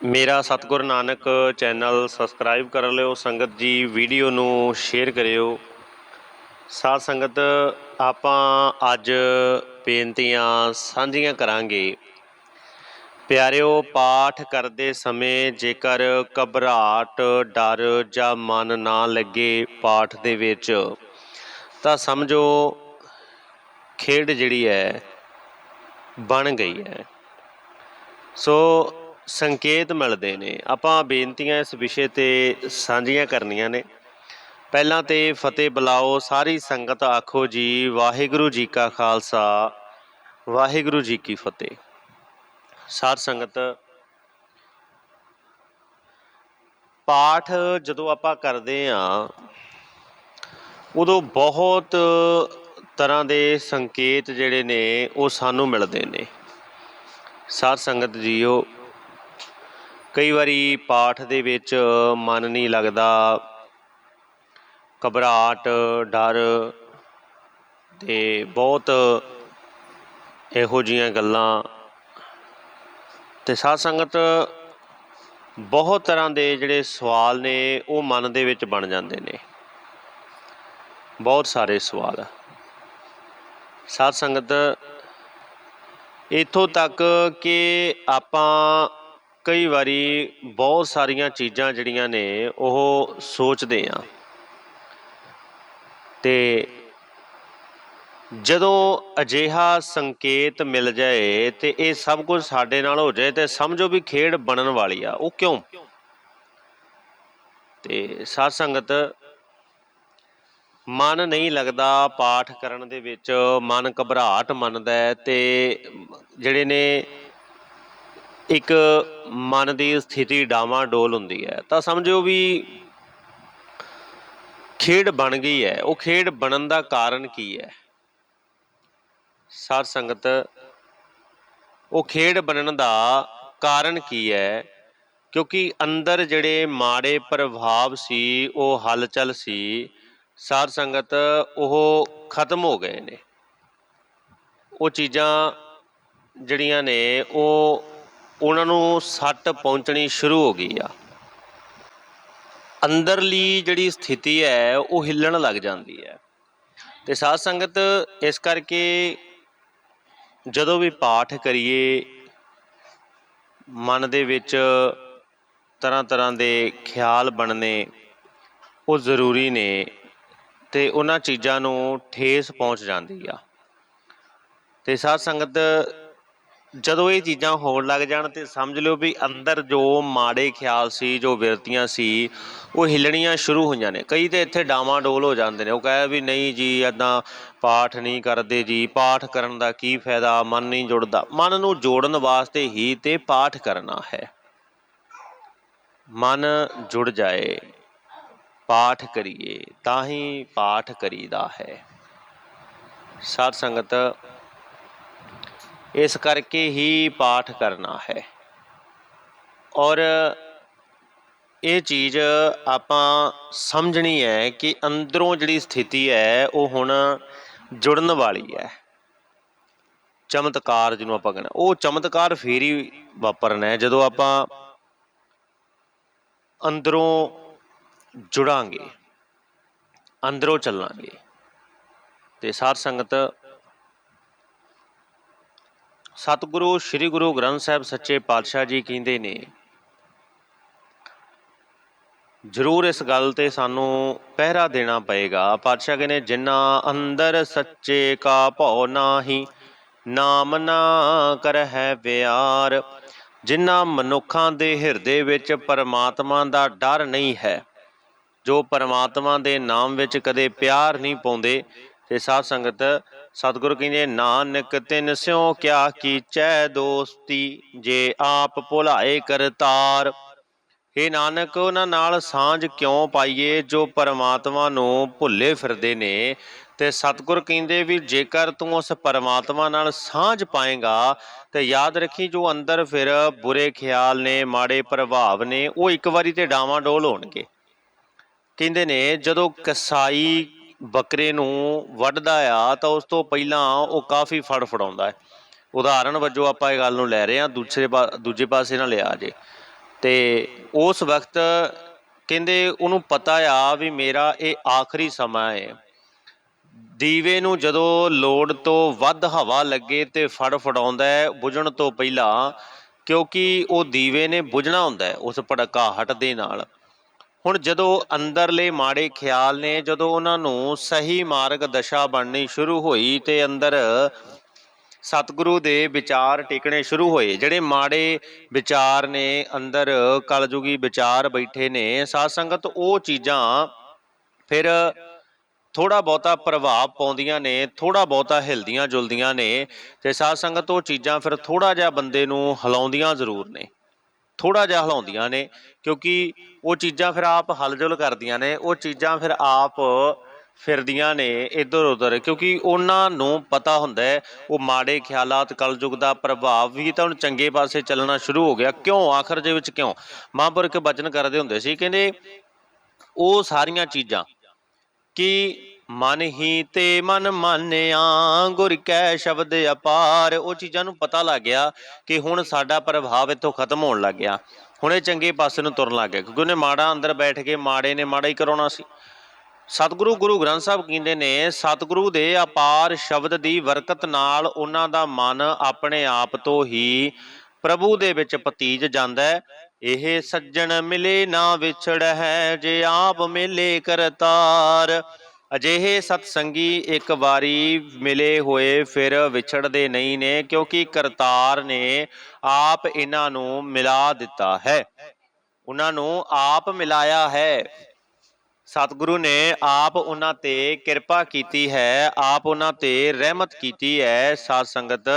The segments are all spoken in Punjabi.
ਮੇਰਾ ਸਤਿਗੁਰ ਨਾਨਕ ਚੈਨਲ ਸਬਸਕ੍ਰਾਈਬ ਕਰ ਲਿਓ, ਸੰਗਤ ਜੀ ਵੀਡੀਓ ਨੂੰ ਸ਼ੇਅਰ ਕਰਿਓ। ਸਾਧ ਸੰਗਤ, ਆਪਾਂ ਅੱਜ ਬੇਨਤੀਆਂ ਸਾਂਝੀਆਂ ਕਰਾਂਗੇ। ਪਿਆਰਿਓ, ਪਾਠ ਕਰਦੇ ਸਮੇਂ ਜੇਕਰ ਘਬਰਾਹਟ, ਡਰ ਜਾਂ ਮਨ ਨਾ ਲੱਗੇ ਪਾਠ ਦੇ ਵਿੱਚ, ਤਾਂ ਸਮਝੋ ਖੇਡ ਜਿਹੜੀ ਹੈ, ਬਣ ਗਈ ਹੈ। ਸੋ ਸੰਕੇਤ ਮਿਲਦੇ ਨੇ। ਆਪਾਂ ਬੇਨਤੀਆਂ ਇਸ ਵਿਸ਼ੇ ਤੇ ਸਾਂਝੀਆਂ ਕਰਨੀਆਂ ਨੇ। ਪਹਿਲਾਂ ਤੇ ਫਤਿਹ ਬੁਲਾਓ, ਸਾਰੀ ਸੰਗਤ ਆਖੋ ਜੀ, ਵਾਹਿਗੁਰੂ ਜੀ ਕਾ ਖਾਲਸਾ, ਵਾਹਿਗੁਰੂ ਜੀ ਕੀ ਫਤਿਹ। ਸਾਧ ਸੰਗਤ, ਪਾਠ ਜਦੋਂ ਆਪਾਂ ਕਰਦੇ ਆ ਉਦੋਂ ਬਹੁਤ ਤਰ੍ਹਾਂ ਦੇ ਸੰਕੇਤ ਜਿਹੜੇ ਨੇ, ਉਹ ਸਾਨੂੰ ਮਿਲਦੇ ਨੇ। ਸਾਧ ਸੰਗਤ ਜੀਓ ਕਈ ਵਾਰੀ ਪਾਠ ਦੇ ਵਿੱਚ ਮਨ ਨਹੀਂ ਲੱਗਦਾ, ਘਬਰਾਹਟ, ਡਰ ਤੇ ਬਹੁਤ ਇਹੋ ਜੀਆਂ ਗੱਲਾਂ ਤੇ ਸਾਧ ਸੰਗਤ ਬਹੁਤ ਤਰ੍ਹਾਂ ਦੇ ਜਿਹੜੇ ਸਵਾਲ ਨੇ, ਉਹ ਮਨ ਦੇ ਵਿੱਚ ਬਣ ਜਾਂਦੇ ਨੇ। ਬਹੁਤ ਸਾਰੇ ਸਵਾਲ। ਸਾਧ ਸੰਗਤ, ਇਥੋਂ ਤੱਕ ਕਿ ਆਪਾਂ ਕਈ ਵਾਰੀ ਬਹੁਤ ਸਾਰੀਆਂ ਚੀਜ਼ਾਂ ਜਿਹੜੀਆਂ ਨੇ ਉਹ ਸੋਚਦੇ ਆ ਤੇ ਜਦੋਂ ਅਜਿਹਾ ਸੰਕੇਤ ਮਿਲ ਜਾਏ ਤੇ ਇਹ ਸਭ ਕੁਝ ਸਾਡੇ ਨਾਲ ਹੋ ਜਾਏ ਤੇ ਸਮਝੋ ਵੀ ਖੇਡ ਬਣਨ ਵਾਲੀ ਆ, ਉਹ ਕਿਉਂ? ਤੇ ਸਾਧ ਸੰਗਤ, ਮਨ ਨਹੀਂ ਲੱਗਦਾ ਪਾਠ ਕਰਨ ਦੇ ਵਿੱਚ, ਮਨ ਘਬਰਾਹਟ ਮੰਨਦਾ ਤੇ ਜਿਹੜੇ ਨੇ ਇੱਕ ਮਨ ਦੀ ਸਥਿਤੀ ਡਾਵਾਂ ਡੋਲ ਹੁੰਦੀ ਹੈ। ਤਾਂ ਸਮਝੋ ਵੀ ਖੇਡ ਬਣ ਗਈ ਹੈ। ਉਹ ਖੇਡ ਬਣਨ ਦਾ ਕਾਰਨ ਕੀ ਹੈ? ਸਾਧ ਸੰਗਤ, ਉਹ ਖੇਡ ਬਣਨ ਦਾ ਕਾਰਨ ਕੀ ਹੈ? ਕਿਉਂਕਿ ਅੰਦਰ ਜਿਹੜੇ ਮਾੜੇ ਪ੍ਰਭਾਵ ਸੀ, ਉਹ ਹਲਚਲ ਸੀ, ਸਾਧ ਸੰਗਤ ਉਹ ਖਤਮ ਹੋ ਗਏ ਨੇ। ਉਹ ਚੀਜ਼ਾਂ ਜਿਹੜੀਆਂ ਨੇ, ਉਹ ਉਹਨਾਂ ਨੂੰ ਸੱਟ ਪਹੁੰਚਣੀ ਸ਼ੁਰੂ ਹੋ ਗਈ ਆ। ਅੰਦਰਲੀ ਜਿਹੜੀ ਸਥਿਤੀ ਹੈ, ਉਹ ਹਿੱਲਣ ਲੱਗ ਜਾਂਦੀ ਹੈ। ਤੇ ਸਾਧ ਸੰਗਤ, ਇਸ ਕਰਕੇ ਜਦੋਂ ਵੀ ਪਾਠ ਕਰੀਏ, ਮਨ ਦੇ ਵਿੱਚ ਤਰ੍ਹਾਂ ਤਰ੍ਹਾਂ ਦੇ ਖਿਆਲ ਬਣਨੇ ਉਹ ਜ਼ਰੂਰੀ ਨੇ ਤੇ ਉਹਨਾਂ ਚੀਜ਼ਾਂ ਨੂੰ ਠੇਸ ਪਹੁੰਚ ਜਾਂਦੀ ਆ। ਤੇ ਸਾਧ ਸੰਗਤ ਜਦੋਂ ਇਹ ਚੀਜ਼ਾਂ ਹੋਣ ਲੱਗ ਜਾਣ ਤੇ ਸਮਝ ਲਿਓ ਵੀ ਅੰਦਰ ਜੋ ਮਾੜੇ ਖਿਆਲ ਸੀ, ਜੋ ਵਿਰਤੀਆਂ ਸੀ, ਉਹ ਹਿੱਲਣੀਆਂ ਸ਼ੁਰੂ ਹੋਈਆਂ ਨੇ। ਕਈ ਤੇ ਇੱਥੇ ਡਾਵਾਂ ਡੋਲ ਹੋ ਜਾਂਦੇ ਨੇ। ਉਹ ਕਹੇ ਵੀ ਨਹੀਂ ਜੀ ਇਦਾਂ ਪਾਠ ਨਹੀਂ ਕਰਦੇ ਜੀ। ਪਾਠ ਕਰਨ ਦਾ ਕੀ ਫਾਇਦਾ? ਮਨ ਨਹੀਂ ਜੁੜਦਾ। ਮਨ ਨੂੰ ਜੋੜਨ ਵਾਸਤੇ ਹੀ ਤੇ ਪਾਠ ਕਰਨਾ ਹੈ। ਮਨ ਜੁੜ ਜਾਏ, ਪਾਠ ਕਰੀਏ, ਤਾਂ ਹੀ ਪਾਠ ਕਰੀਦਾ ਹੈ। ਸਾਧ ਸੰਗਤ ਇਸ ਕਰਕੇ ਹੀ ਪਾਠ ਕਰਨਾ ਹੈ। ਔਰ ਇਹ ਚੀਜ਼ ਆਪਾਂ ਸਮਝਣੀ ਹੈ ਕਿ ਅੰਦਰੋਂ ਜਿਹੜੀ ਸਥਿਤੀ ਹੈ, ਉਹ ਹੁਣ ਜੁੜਨ ਵਾਲੀ ਹੈ। ਚਮਤਕਾਰ ਜਿਹਨੂੰ ਆਪਾਂ ਕਹਿੰਦੇ ਉਹ ਚਮਤਕਾਰ ਫੇਰ ਹੀ ਵਾਪਰਨਾ ਹੈ। ਜਦੋਂ ਆਪਾਂ ਅੰਦਰੋਂ ਜੁੜਾਂਗੇ, ਅੰਦਰੋਂ ਚੱਲਾਂਗੇ, ਤੇ ਸਾਧ ਸੰਗਤ ਸਤਿਗੁਰੂ, ਸ੍ਰੀ ਗੁਰੂ ਗ੍ਰੰਥ ਸਾਹਿਬ ਸੱਚੇ ਪਾਤਸ਼ਾਹ ਜੀ ਕਹਿੰਦੇ ਨੇ, ਜ਼ਰੂਰ ਇਸ ਗੱਲ ਤੇ ਸਾਨੂੰ ਪਹਿਰਾ ਦੇਣਾ ਪਏਗਾ। ਪਾਤਸ਼ਾਹ ਕਹਿੰਦੇ ਜਿਨ੍ਹਾਂ ਅੰਦਰ ਸੱਚੇ ਕਾ ਭਉ ਨਾਹੀ, ਨਾਮ ਨਾ ਕਰਹਿ ਵਿਆਰ। ਜਿਨ੍ਹਾਂ ਮਨੁੱਖਾਂ ਦੇ ਹਿਰਦੇ ਵਿੱਚ ਪਰਮਾਤਮਾ ਦਾ ਡਰ ਨਹੀਂ ਹੈ, ਜੋ ਪਰਮਾਤਮਾ ਦੇ ਨਾਮ ਵਿੱਚ ਕਦੇ ਪਿਆਰ ਨਹੀਂ ਪਾਉਂਦੇ, ਤੇ ਸਾਧ ਸੰਗਤ ਸਤਿਗੁਰੂ ਕਹਿੰਦੇ, ਨਾਨਕ ਤਿਨ ਸਿਉ ਕਿਆ ਕੀਚੈ ਦੋਸਤੀ, ਜੇ ਆਪ ਭੁਲਾਏ ਕਰਤਾਰ ਇਹ ਨਾਨਕ, ਉਹਨਾਂ ਨਾਲ ਸਾਂਝ ਕਿਉਂ ਪਾਈਏ, ਜੋ ਪਰਮਾਤਮਾ ਨੂੰ ਭੁੱਲੇ ਫਿਰਦੇ ਨੇ? ਤੇ ਸਤਿਗੁਰ ਕਹਿੰਦੇ ਵੀ, ਜੇਕਰ ਤੂੰ ਉਸ ਪਰਮਾਤਮਾ ਨਾਲ ਸਾਂਝ ਪਾਏਗਾ, ਤੇ ਯਾਦ ਰੱਖੀ ਜੋ ਅੰਦਰ ਫਿਰ ਬੁਰੇ ਖਿਆਲ ਨੇ, ਮਾੜੇ ਪ੍ਰਭਾਵ ਨੇ, ਉਹ ਇੱਕ ਵਾਰੀ ਤੇ ਡਾਵਾਂ ਡੋਲ ਹੋਣਗੇ। ਕਹਿੰਦੇ ਨੇ, ਜਦੋਂ ਕਸਾਈ ਬੱਕਰੇ ਨੂੰ ਵੱਢਦਾ ਆ, ਤਾਂ ਉਸ ਤੋਂ ਪਹਿਲਾਂ ਉਹ ਕਾਫੀ ਫੜ ਫੜਾਉਂਦਾ ਹੈ। ਉਦਾਹਰਨ ਵਜੋਂ ਆਪਾਂ ਇਹ ਗੱਲ ਨੂੰ ਲੈ ਰਹੇ ਹਾਂ, ਦੂਸਰੇ ਪਾ- ਦੂਜੇ ਪਾਸੇ ਨਾਲ ਲਿਆ ਜੇ। ਤੇ ਉਸ ਵਕਤ ਕਹਿੰਦੇ ਉਹਨੂੰ ਪਤਾ ਆ ਵੀ ਮੇਰਾ ਇਹ ਆਖਰੀ ਸਮਾਂ ਹੈ। ਦੀਵੇ ਨੂੰ ਜਦੋਂ ਲੋੜ ਤੋਂ ਵੱਧ ਹਵਾ ਲੱਗੇ ਤੇ ਫੜ ਫੜਾਉਂਦਾ ਹੈ, ਬੁਝਣ ਤੋਂ ਪਹਿਲਾਂ, ਕਿਉਂਕਿ ਉਹ ਦੀਵੇ ਨੇ ਬੁਝਣਾ ਹੁੰਦਾ ਹੈ, ਉਸ ਭੜਕਾਹਟ ਦੇ ਨਾਲ। ਹੁਣ ਜਦੋਂ ਅੰਦਰਲੇ ਮਾੜੇ ਖਿਆਲ ਨੇ, ਜਦੋਂ ਉਹਨਾਂ ਨੂੰ ਸਹੀ ਮਾਰਗ ਦਸ਼ਾ ਬਣਨੀ ਸ਼ੁਰੂ ਹੋਈ ਤੇ ਅੰਦਰ ਸਤਿਗੁਰੂ ਦੇ ਵਿਚਾਰ ਟਿਕਣੇ ਸ਼ੁਰੂ ਹੋਏ, ਜਿਹੜੇ ਮਾੜੇ ਵਿਚਾਰ ਨੇ, ਅੰਦਰ ਕਲਯੁਗੀ ਵਿਚਾਰ ਬੈਠੇ ਨੇ, ਸਾਧ ਸੰਗਤ ਉਹ ਚੀਜ਼ਾਂ ਫਿਰ ਥੋੜਾ ਬਹੁਤਾ ਪ੍ਰਭਾਵ ਪਾਉਂਦੀਆਂ ਨੇ ਥੋੜਾ ਬਹੁਤਾ ਹਿਲਦੀਆਂ ਜੁਲਦੀਆਂ ਨੇ ਤੇ ਸਾਧ ਸੰਗਤ ਉਹ ਚੀਜ਼ਾਂ ਫਿਰ ਥੋੜਾ ਜਿਹਾ ਬੰਦੇ ਨੂੰ ਹਿਲਾਉਂਦੀਆਂ ਜ਼ਰੂਰ ਨੇ। ਥੋੜਾ ਜਿਹਾ ਹਿਲਾਉਂਦੀਆਂ ਨੇ, ਕਿਉਂਕਿ ਉਹ ਚੀਜ਼ਾਂ ਫਿਰ ਆਪ ਹਲਜੁਲ ਕਰਦੀਆਂ ਨੇ, ਉਹ ਚੀਜ਼ਾਂ ਫਿਰ ਆਪ ਫਿਰਦੀਆਂ ਨੇ ਇੱਧਰ ਉੱਧਰ, ਕਿਉਂਕਿ ਉਹਨਾਂ ਨੂੰ ਪਤਾ ਹੁੰਦਾ ਹੈ, ਉਹ ਮਾੜੇ ਖਿਆਲਾਤ ਕਲਯੁਗ ਦਾ ਪ੍ਰਭਾਵ ਵੀ ਤਾਂ ਹੁਣ ਚੰਗੇ ਪਾਸੇ ਚੱਲਣਾ ਸ਼ੁਰੂ ਹੋ ਗਿਆ, ਕਿਉਂ, ਆਖਰ ਦੇ ਵਿੱਚ ਕਿਉਂ? ਮਹਾਂਪੁਰਖ ਬਚਨ ਕਰਦੇ ਹੁੰਦੇ ਸੀ, ਕਹਿੰਦੇ ਉਹ ਸਾਰੀਆਂ ਚੀਜ਼ਾਂ ਕਿ ਮਨ ਹੀ ਤੇ ਮਨ ਮਾਨਿਆ, ਗੁਰ ਕੈ ਸ਼ਬਦ ਅਪਾਰ। ਉਹ ਚੀਜ਼ਾਂ ਨੂੰ ਪਤਾ ਲੱਗ ਗਿਆ ਕਿ ਹੁਣ ਸਾਡਾ ਪ੍ਰਭਾਵ ਇੱਥੋਂ ਖਤਮ ਹੋਣ ਲੱਗ ਗਿਆ। ਹੁਣ ਇਹ ਚੰਗੇ ਪਾਸੇ ਨੂੰ ਤੁਰਨ ਲੱਗ ਗਿਆ ਕਿਉਂਕਿ ਉਹਨੇ ਮਾੜਾ ਅੰਦਰ ਬੈਠ ਕੇ ਮਾੜੇ ਨੇ ਮਾੜਾ ਹੀ ਕਰਾਉਣਾ ਸੀ। ਸਤਿਗੁਰੂ, ਗੁਰੂ ਗ੍ਰੰਥ ਸਾਹਿਬ ਕਹਿੰਦੇ ਨੇ, ਸਤਿਗੁਰੂ ਦੇ ਅਪਾਰ ਸ਼ਬਦ ਦੀ ਬਰਕਤ ਨਾਲ ਉਹਨਾਂ ਦਾ ਮਨ ਆਪਣੇ ਆਪ ਤੋਂ ਹੀ ਪ੍ਰਭੂ ਦੇ ਵਿੱਚ ਪਤੀਜ ਜਾਂਦਾ ਹੈ। ਇਹ ਸੱਜਣ ਮਿਲੇ ਨਾ ਵਿਛੜ ਹੈ ਜੇ ਆਪ ਮਿਲੇ ਕਰਤਾਰ। ਅਜਿਹੇ ਸਤਸੰਗੀ ਇੱਕ ਵਾਰੀ ਮਿਲੇ ਹੋਏ ਫਿਰ ਵਿਛੜਦੇ ਨਹੀਂ ਨੇ, ਕਿਉਂਕਿ ਕਰਤਾਰ ਨੇ ਆਪ ਇਹਨਾਂ ਨੂੰ ਮਿਲਾ ਦਿੱਤਾ ਹੈ। ਉਹਨਾਂ ਨੂੰ ਆਪ ਮਿਲਾਇਆ ਹੈ। ਸਤਿਗੁਰੂ ਨੇ ਆਪ ਉਹਨਾਂ ਤੇ ਕਿਰਪਾ ਕੀਤੀ ਹੈ, ਆਪ ਉਹਨਾਂ ਤੇ ਰਹਿਮਤ ਕੀਤੀ ਹੈ। ਸਾਧ ਸੰਗਤ,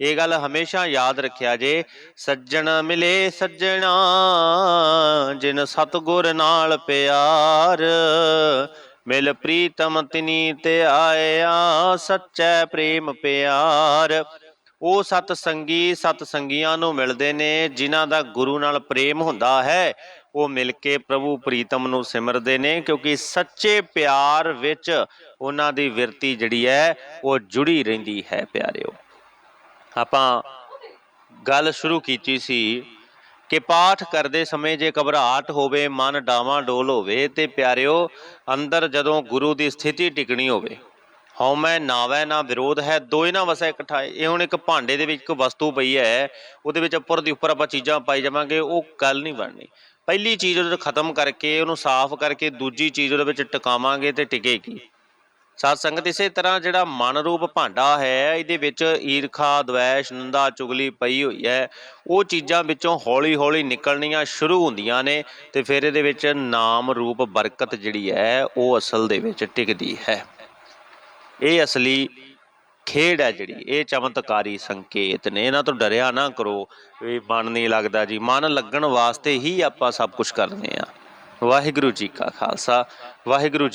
ਇਹ ਗੱਲ ਹਮੇਸ਼ਾ ਯਾਦ ਰੱਖਿਆ ਜੇ। ਸੱਜਣ ਮਿਲੇ ਸੱਜਣਾ, ਜਿਨ ਸਤਿਗੁਰ ਨਾਲ ਪਿਆਰ ਮਿਲ ਪ੍ਰੀਤਮ ਤਿਨੀ ਤੇ ਆਇਆ ਸੱਚੈ ਪ੍ਰੇਮ ਪਿਆਰ। ਉਹ ਸਤ ਸੰਗੀ ਸਤ ਸੰਗੀਆਂ ਨੂੰ ਮਿਲਦੇ ਨੇ, ਜਿਨ੍ਹਾਂ ਦਾ ਗੁਰੂ ਨਾਲ ਪ੍ਰੇਮ ਹੁੰਦਾ ਹੈ। ਉਹ ਮਿਲ ਕੇ ਪ੍ਰਭੂ ਪ੍ਰੀਤਮ ਨੂੰ ਸਿਮਰਦੇ ਨੇ, ਕਿਉਂਕਿ ਸੱਚੇ ਪਿਆਰ ਵਿੱਚ ਉਹਨਾਂ ਦੀ ਵਿਰਤੀ ਜਿਹੜੀ ਹੈ, ਉਹ ਜੁੜੀ ਰਹਿੰਦੀ ਹੈ, ਪਿਆਰਿਓ। ਆਪਾਂ ਗੱਲ ਸ਼ੁਰੂ ਕੀਤੀ ਸੀ ਕਿ ਪਾਠ ਕਰਦੇ ਸਮੇਂ ਜੇ ਘਬਰਾਹਟ ਹੋਵੇ, ਮਨ ਡਾਵਾਂ ਡੋਲ ਹੋਵੇ, ਤੇ ਪਿਆਰਿਓ, ਅੰਦਰ ਜਦੋਂ ਗੁਰੂ ਦੀ ਸਥਿਤੀ ਟਿਕਣੀ ਹੋਵੇ। ਹਉਮੈ ਨਾਵੈ ਨਾ ਵਿਰੋਧ ਹੈ ਦੋ ਇਹਨਾਂ ਵਸੈ ਇਕੱਠਾ ਇਹ ਹੁਣ ਇੱਕ ਭਾਂਡੇ ਦੇ ਵਿੱਚ ਇੱਕ ਵਸਤੂ ਪਈ ਹੈ, ਉਹਦੇ ਵਿੱਚ ਉੱਪਰ ਦੀ ਉੱਪਰ ਆਪਾਂ ਚੀਜ਼ਾਂ ਪਾਈ ਜਾਵਾਂਗੇ, ਉਹ ਗੱਲ ਨਹੀਂ ਬਣਨੀ। ਪਹਿਲੀ ਚੀਜ਼ ਉਹਦੇ ਖਤਮ ਕਰਕੇ, ਉਹਨੂੰ ਸਾਫ਼ ਕਰਕੇ ਦੂਜੀ ਚੀਜ਼ ਉਹਦੇ ਵਿੱਚ ਟਿਕਾਵਾਂਗੇ ਤੇ ਟਿਕੇਗੀ। ਸਾਧ ਸੰਗਤ ਇਸੇ ਤਰ੍ਹਾਂ ਜਿਹੜਾ ਮਨ ਰੂਪ ਭਾਂਡਾ ਹੈ, ਇਹਦੇ ਵਿੱਚ ਈਰਖਾ, ਦਵੈਸ਼, ਨੰਦਾ, ਚੁਗਲੀ ਪਈ ਹੋਈ ਹੈ। ਉਹ ਚੀਜ਼ਾਂ ਵਿੱਚੋਂ ਹੌਲੀ ਹੌਲੀ ਨਿਕਲਣੀਆਂ ਸ਼ੁਰੂ ਹੁੰਦੀਆਂ ਨੇ ਤੇ ਫਿਰ ਇਹਦੇ ਵਿੱਚ ਨਾਮ ਰੂਪ ਬਰਕਤ ਜਿਹੜੀ ਹੈ, ਉਹ ਅਸਲ ਦੇ ਵਿੱਚ ਟਿਕਦੀ ਹੈ। ਇਹ ਅਸਲੀ ਖੇਡ ਹੈ ਜਿਹੜੀ, ਇਹ ਚਮਤਕਾਰੀ ਸੰਕੇਤ ਨੇ। ਇਹਨਾਂ ਤੋਂ ਡਰਿਆ ਨਾ ਕਰੋ ਵੀ ਮਨ ਨਹੀਂ ਲੱਗਦਾ ਜੀ। ਮਨ ਲੱਗਣ ਵਾਸਤੇ ਹੀ ਆਪਾਂ ਸਭ ਕੁਝ ਕਰਦੇ ਆ ਵਾਹਿਗੁਰੂ ਜੀ ਕਾ ਖਾਲਸਾ, ਵਾਹਿਗੁਰੂ ਜੀ